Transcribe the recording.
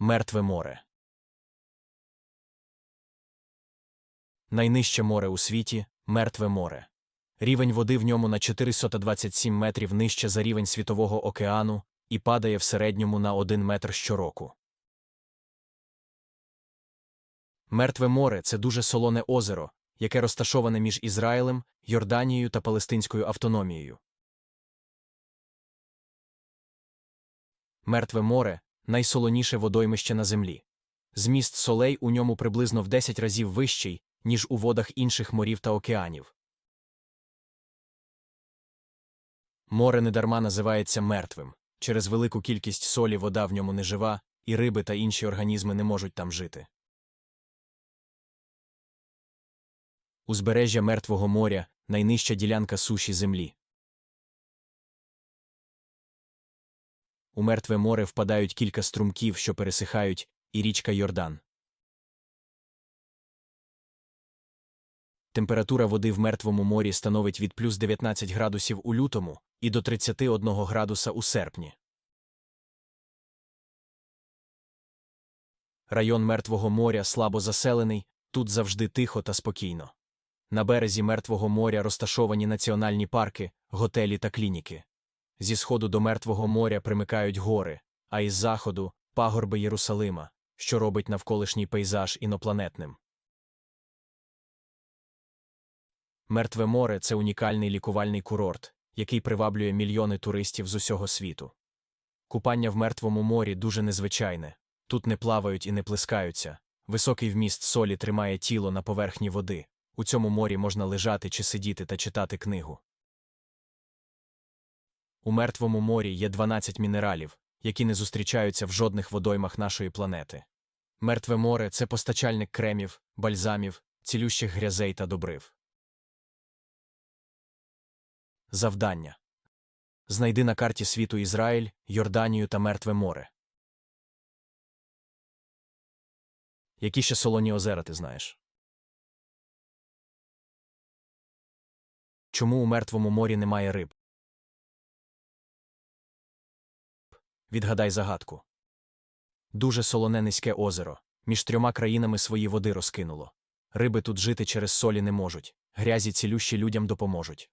Мертве море. Найнижче море у світі Мертве море. Рівень води в ньому на 427 метрів нижче за рівень Світового океану і падає в середньому на 1 метр щороку. Мертве море це дуже солоне озеро, яке розташоване між Ізраїлем, Йорданією та Палестинською автономією. Мертве море найсолоніше водоймище на землі. Зміст солей у ньому приблизно в 10 разів вищий, ніж у водах інших морів та океанів. Море недарма називається мертвим. Через велику кількість солі вода в ньому не жива, і риби та інші організми не можуть там жити. Узбережжя Мертвого моря найнижча ділянка суші землі. У Мертве море впадають кілька струмків, що пересихають, і річка Йордан. Температура води в Мертвому морі становить від плюс 19 градусів у лютому і до 31 градуса у серпні. Район Мертвого моря слабо заселений, тут завжди тихо та спокійно. На березі Мертвого моря розташовані національні парки, готелі та клініки. Зі сходу до Мертвого моря примикають гори, а із заходу пагорби Єрусалима, що робить навколишній пейзаж інопланетним. Мертве море це унікальний лікувальний курорт, який приваблює мільйони туристів з усього світу. Купання в Мертвому морі дуже незвичайне. Тут не плавають і не плескаються. Високий вміст солі тримає тіло на поверхні води. У цьому морі можна лежати чи сидіти та читати книгу. У Мертвому морі є 12 мінералів, які не зустрічаються в жодних водоймах нашої планети. Мертве море це постачальник кремів, бальзамів, цілющих грязей та добрив. Завдання Знайди на карті світу Ізраїль, Йорданію та Мертве море. Які ще солоні озера ти знаєш? Чому у Мертвому морі немає риб? Відгадай загадку. Дуже солоне низьке озеро. Між трьома країнами свої води розкинуло. Риби тут жити через солі не можуть. Грязі цілющі людям допоможуть.